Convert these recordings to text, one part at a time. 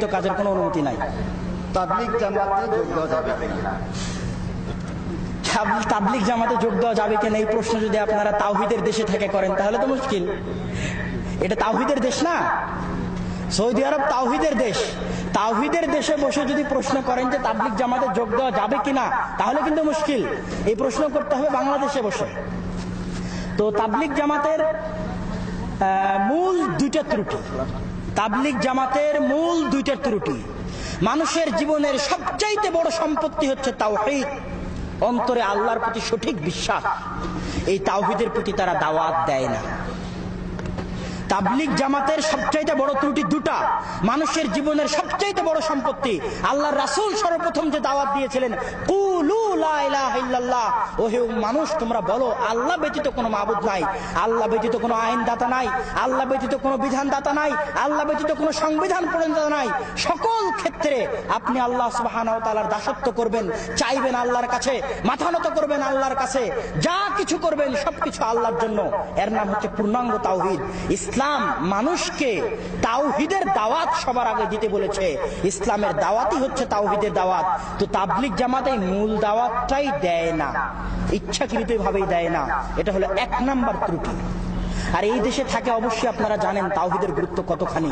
তো কাজের কোনো অনুমতি নাই। তাবলিক জামাতে যোগ দেওয়া যাবে কিনা? তাব- তাবলিগ জামাতে যোগ দেওয়া যাবে কিনা এই প্রশ্ন যদি আপনারা তাওহিদের দেশে থেকে করেন, তাহলে তো মুশকিল। এটা তাওহিদের দেশ না? সৌদি আরব তাওহিদের দেশ। তাওহিদের দেশে বসে যদি প্রশ্ন করেন যে তাবলিগ জামাতে যোগ দেওয়া যাবে কিনা, তাহলে কিন্তু মুশকিল। এই প্রশ্ন করতে হবে বাংলাদেশে বসে। তো তাবলিগ জামাতের মূল দুইটা ত্রুটি। তাবলিগ জামাতের মূল দুইটার ত্রুটি। মানুষের জীবনের সবচাইতে বড় সম্পত্তি হচ্ছে তাওহিদ। অন্তরে আল্লাহর প্রতি সঠিক বিশ্বাস। এই তাওহিদের প্রতি তারা দাওয়াত দেয় না। তাবলিগ জামাতের সবচাইতে বড় ত্রুটি দুটা। মানুষের জীবনের সবচাইতে বড় সম্পত্তি। আল্লাহর রাসূল সর্বপ্রথম যে দাওয়াত দিয়েছিলেন মানুষ, তোমরা বলো, আল্লাহ ব্যতীত কোনো মাবুদ নাই। আল্লাহ ব্যতীত কোনো আইনদাতা নাই। আল্লাহ ব্যতীত কোনো বিধানদাতা নাই। আল্লাহ ব্যতীত কোনো সংবিধান প্রণেতা নাই। সকল ক্ষেত্রে আপনি আল্লাহ সুবহানাহু দাসত্ব করবেন, চাইবেন আল্লাহর কাছে, মাথা করবেন আল্লাহর কাছে, যা কিছু করবেন সবকিছু আল্লাহর জন্য। এর নাম হচ্ছে পূর্ণাঙ্গ তাওহীদ। ইসলাম মানুষকে তাওহিদের দাওয়াত সবার আগে দিতে বলেছে। ইসলামের দাওয়াতই হচ্ছে তাওহিদের দাওয়াত। তো তাবলিক জামাত মূল দাওয়াতটাই দেয় না। ইচ্ছাকৃত ভাবেই দেয় না। এটা হলো এক নাম্বার ত্রুটি। আর এই দেশে থাকে অবশ্যই আপনারা জানেন তাওহিদের গুরুত্ব কতখানি।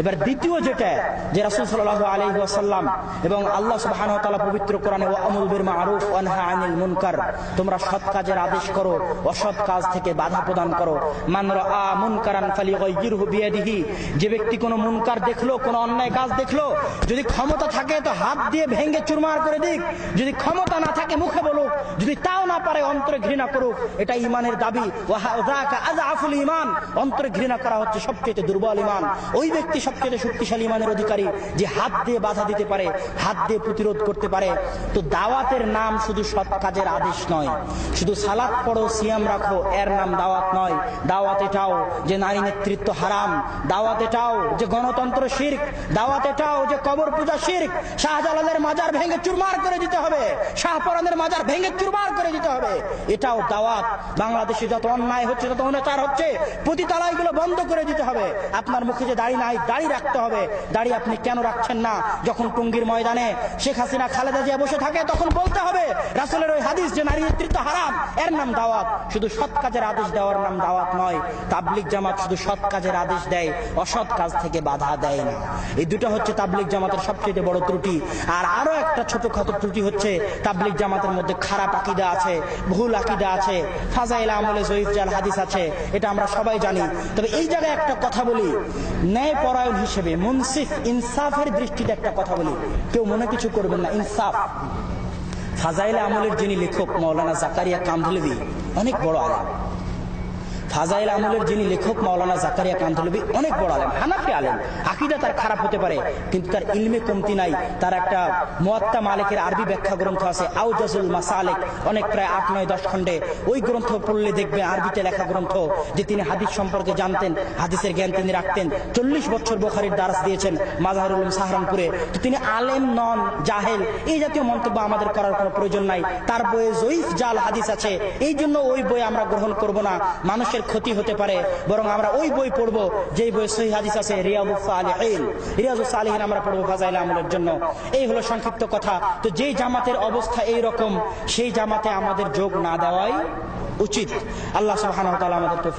এবার দ্বিতীয় যেটা, যে রাসূল সাল্লাল্লাহু আলাইহি ওয়াসাল্লাম এবং আল্লাহ সুবহানাহু ওয়া পবিত্র কোরআনে ওয়া আমুল বিল মারুফ ওয়া নাহা আনিল মুনকার, তোমরা সৎ কাজের আদেশ করো, অসৎ কাজ থেকে বাধা প্রদান করো। মান রাআ মুনকারান ফালিগাইয়িরহু বিয়াদিহি, যে ব্যক্তি কোনো মুনকার দেখল, কোনো অন্যায় কাজ দেখল, যদি ক্ষমতা থাকে তো হাত দিয়ে ভেঙে চুরমার করে দিক, যদি ক্ষমতা না থাকে মুখে বলুক, যদি তাও না পারে অন্তরে ঘৃণা করুক, এটা ইমানের দাবি। ওয়াহাদাকা আযআফুল ইমান, অন্তরে ঘৃণা করা হচ্ছে সবচেয়ে দুর্বল ইমান। ওই ব্যক্তি সবচেয়ে শক্তিশালী ইমানের অধিকারী যে হাত দিয়ে বাধা দিতে পারে, হাত দিয়ে প্রতিরোধ করতে পারে। তো দাওয়াতের নাম শুধু সৎ কাজের আদেশ নয়, শুধু সালাত পড়ো, সিয়াম রাখো, এর নাম দাওয়াত নয়। দাওয়াত এটাও যে নারী নেতৃত্ব হারাম, দাওয়াত এটাও যে গণতন্ত্র শির্ক, দাওয়াত এটাও যে কবর পূজা শির্ক, শাহজালালের মাজার ভেঙে চুরমার করে দিতে হবে, শাহপরানের মাজার ভেঙে চুরমার করে দিতে হবে। এটাও দাওয়াত। বাংলাদেশে যত অন্যায় হচ্ছে যত অনাচার হচ্ছে পতিতালয়গুলো বন্ধ করে দিতে হবে। আপনার মুখে যে দাড়ি নাই, দাড়ি রাখতে হবে। দাড়ি আপনি কেন রাখছেন না? যখন টুঙ্গির ময়দানে শেখ হাসিনা খালেদা জিয়া বসে থাকে, তখন বলতে হবে, রাসূলের ওই হাদিস যে নারী নেতৃত্ব হারাম, এর নাম দাওয়াত। শুধু সৎ কাজের আদেশ দেওয়ার নাম দাওয়াত নয়, তাবলিগ জামাত শুধু সৎ কাজের আদেশ দেয়, অসৎ কাজ থেকে বাধা দেয় না। এই দুটো হচ্ছে তাবলিগ জামাতের সবচেয়ে বড় ত্রুটি। আর আরও একটা ছোটখাটো ত্রুটি হচ্ছে, তাবলিগ জামাতের মধ্যে খারাপ আকিদা আছে, ভুল আকিদা আছে। ফাজাইল আমলে জয়ীফ জাল হাদিস আছে, এটা আমরা সবাই জানি। তবে এই জায়গায় একটা কথা বলি। ন্যায় পরায়ণ হিসেবে মুনসিফ ইনসাফের দৃষ্টিতে একটা কথা বলি। কেউ মনে কিছু করবেন না, ইনসাফ। ফাজাইল আমলের যিনি লেখক মৌলানা জাকারিয়া কামধুলবি অনেক বড় আলেম। ফাজাইল আমলের যিনি লেখক মাওলানা জাকারিয়া কান্তলবি অনেক বড় আলেম, হানাফি আলেম, আকিদা তার খারাপ হতে পারে, কিন্তু তার ইলমে কমতি নাই, তার একটা মুয়াত্তা মালিকের আরবি ব্যাখ্যা গ্রন্থ আছে আউজাজুল মাসালেক, অনেক প্রায় আট, নয়, দশ খণ্ডে। ওই গ্রন্থ পড়লে দেখবে আরবিতে লেখা গ্রন্থ যে তিনি হাদিস সম্পর্কে জানতেন, হাদিসের জ্ঞান তিনি রাখতেন, চল্লিশ বছর বোখারির দারাস দিয়েছেন মাজাহারুল সাহারানপুরে। তো তিনি আলেম নন, জাহেল, এই জাতীয় মন্তব্য আমাদের করার কোনো প্রয়োজন নাই। তার বইয়ে জয়ীফ জাল হাদিস আছে, এই জন্য ওই বই আমরা গ্রহণ করব না। মানুষের ক্ষতি হতে পারে, বরং আমরা ওই বই পড়ব, যেই বই সহি হাদিস আছে রিয়াজুস আলহীন রিয়াজুস আলহীন আমরা পড়ব ফাজাইল আমলের জন্য। এই হলো সংক্ষিপ্ত কথা। তো যেই জামাতের অবস্থা এই রকম, সেই জামাতে আমাদের যোগ না দেওয়াই উচিত। আল্লাহ ওয়া আমাদের